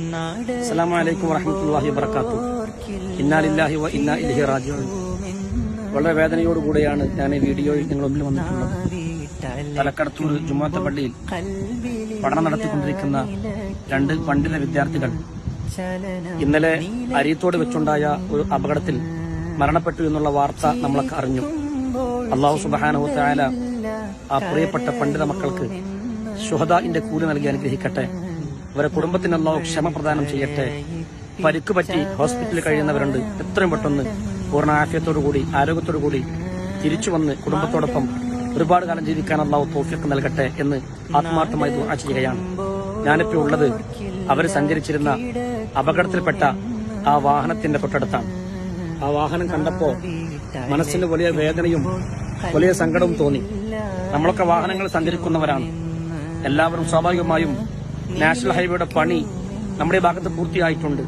അസ്സലാമു അലൈക്കും വറഹ്മത്തുള്ളാഹി വബറകാത്തു. ഇന്നാലില്ലാഹി വ ഇന്നാ ഇലൈഹി റാജിഊൻ. വളരെ വേദനയോടുകൂടിയാണ് ഞാൻ ഈ വീഡിയോയിൽ നിങ്ങൾ ഒന്നിൽ വന്നിട്ടുള്ളത്. തലക്കടത്തൂർ ജുമാത്ത പള്ളിയിൽ പഠനം നടത്തിക്കൊണ്ടിരിക്കുന്ന രണ്ട് പണ്ഡിത വിദ്യാർത്ഥികൾ ഇന്നലെ അരിയത്തോട് വെച്ചുണ്ടായ ഒരു അപകടത്തിൽ മരണപ്പെട്ടു എന്നുള്ള വാർത്ത നമ്മളൊക്കെ അറിഞ്ഞു. അള്ളാഹു സുബാനഹുത്തായ ആ പ്രിയപ്പെട്ട പണ്ഡിത മക്കൾക്ക് ശുഹദാന്റെ കൂലി നൽകി അനുഗ്രഹിക്കട്ടെ. അവരെ കുടുംബത്തിന് അള്ളാഹു ക്ഷമ പ്രദാനം ചെയ്യട്ടെ. പരിക്ക് പറ്റി ഹോസ്പിറ്റലിൽ കഴിയുന്നവരുണ്ട്. എത്രയും പെട്ടെന്ന് പൂർണ ആഫ്യത്തോടുകൂടി ആരോഗ്യത്തോടുകൂടി തിരിച്ചു വന്ന് കുടുംബത്തോടൊപ്പം ഒരുപാട് കാലം ജീവിക്കാൻ അള്ളാഹു തോഫിക്ക് നൽകട്ടെ എന്ന് ആത്മാർത്ഥമായി ദുആ ചെയ്യുകയാണ്. ഞാനിപ്പോ ഉള്ളത് അവർ സഞ്ചരിച്ചിരുന്ന അപകടത്തിൽപ്പെട്ട ആ വാഹനത്തിന്റെ തൊട്ടടുത്താണ്. ആ വാഹനം കണ്ടപ്പോ മനസ്സിന് വലിയ വേദനയും വലിയ സങ്കടവും തോന്നി. നമ്മളൊക്കെ വാഹനങ്ങൾ സഞ്ചരിക്കുന്നവരാണ്. എല്ലാവരും സ്വാഭാവികമായും നാഷണൽ ഹൈവേയുടെ പണി നമ്മുടെ ഭാഗത്ത് പൂർത്തിയായിട്ടുണ്ട്.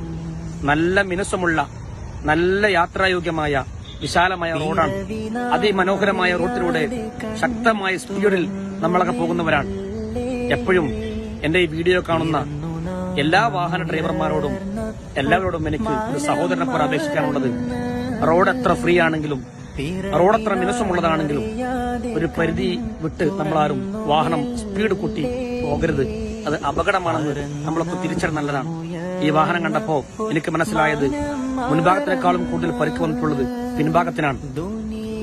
നല്ല മിനുസമുള്ള നല്ല യാത്രായോഗ്യമായ വിശാലമായ റോഡാണ്. അതിമനോഹരമായ റോഡിലൂടെ ശക്തമായ സ്പീഡിൽ നമ്മളൊക്കെ പോകുന്നവരാണ്. എപ്പോഴും എന്റെ ഈ വീഡിയോ കാണുന്ന എല്ലാ വാഹന ഡ്രൈവർമാരോടും എല്ലാവരോടും എനിക്ക് ഒരു സഹോദരനെ പോലെ അപേക്ഷിക്കാനുള്ളത് റോഡ് എത്ര ഫ്രീ ആണെങ്കിലും റോഡ് എത്ര മിനുസമുള്ളതാണെങ്കിലും ഒരു പരിധി വിട്ട് നമ്മളാരും വാഹനം സ്പീഡ് കൂട്ടി പോകരുത്. അത് അപകടമാണെന്ന് നമ്മളൊക്കെ തിരിച്ചറി നല്ലതാണ്. ഈ വാഹനം കണ്ടപ്പോ എനിക്ക് മനസ്സിലായത് മുൻഭാഗത്തിനേക്കാളും കൂടുതൽ പരിക്ക് വന്നിട്ടുള്ളത് പിൻഭാഗത്തിനാണ്.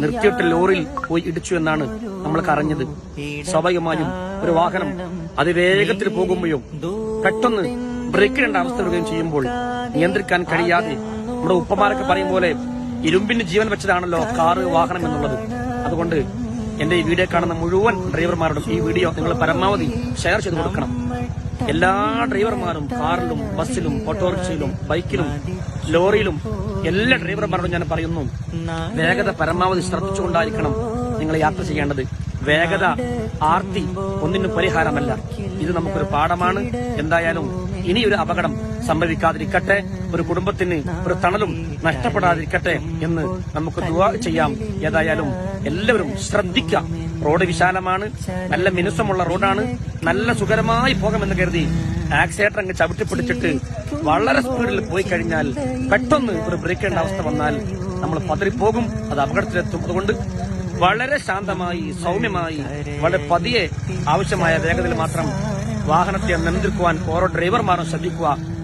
നിർത്തിയിട്ട് ലോറിയിൽ പോയി ഇടിച്ചു എന്നാണ് നമ്മൾക്ക് അറിഞ്ഞത് സ്വാഭാവികമായും ഒരു വാഹനം അതിവേഗത്തിൽ പോകുമ്പോഴും പെട്ടെന്ന് ബ്രേക്ക് ഇടേണ്ട അവസ്ഥ വരികയും ചെയ്യുമ്പോൾ നിയന്ത്രിക്കാൻ കഴിയാതെ നമ്മുടെ ഉപ്പമാരൊക്കെ പറയും പോലെ ഇരുമ്പിന് ജീവൻ വെച്ചതാണല്ലോ കാറ് വാഹനം എന്നുള്ളത്. അതുകൊണ്ട് എന്റെ ഈ വീഡിയോ കാണുന്ന മുഴുവൻ ഡ്രൈവർമാരോടും ഈ വീഡിയോ നിങ്ങൾ പരമാവധി ഷെയർ ചെയ്ത് കൊടുക്കണം. എല്ലാ ഡ്രൈവർമാരും കാറിലും ബസ്സിലും ഓട്ടോറിക്ഷയിലും ബൈക്കിലും ലോറിയിലും എല്ലാ ഡ്രൈവർമാരോടും ഞാൻ പറയുന്നു വേഗത പരമാവധി ശ്രദ്ധിച്ചുകൊണ്ടായിരിക്കണം നിങ്ങൾ യാത്ര ചെയ്യേണ്ടത്. വേഗത ആർത്തി ഒന്നിനും പരിഹാരമല്ല. ഇത് നമുക്കൊരു പാഠമാണ്. എന്തായാലും ഇനി ഒരു അപകടം സംഭവിക്കാതിരിക്കട്ടെ ഒരു കുടുംബത്തിന് ഒരു തണലും നഷ്ടപ്പെടാതിരിക്കട്ടെ എന്ന് നമുക്ക് ദുവാ ചെയ്യാം. ഏതായാലും എല്ലാവരും ശ്രദ്ധിക്കാം. റോഡ് വിശാലമാണ് നല്ല മിനുസമുള്ള റോഡാണ് നല്ല സുഖകരമായി പോകാമെന്ന് കരുതി ആക്സിലേറ്റർ അങ്ങ് ചവിട്ടി പിടിച്ചിട്ട് വളരെ സ്പീഡിൽ പോയി കഴിഞ്ഞാൽ പെട്ടെന്ന് ഒരു ബ്രേക്കേണ്ട അവസ്ഥ വന്നാൽ നമ്മൾ പതറിപ്പോകും. അത് അപകടത്തിലെത്തും. അതുകൊണ്ട് വളരെ ശാന്തമായി സൗമ്യമായി വളരെ പതിയെ ആവശ്യമായ വേഗതയിൽ മാത്രം വാഹനത്തെ നിയന്ത്രിക്കുവാൻ ഓരോ ഡ്രൈവർമാരും ശ്രദ്ധിക്കുക.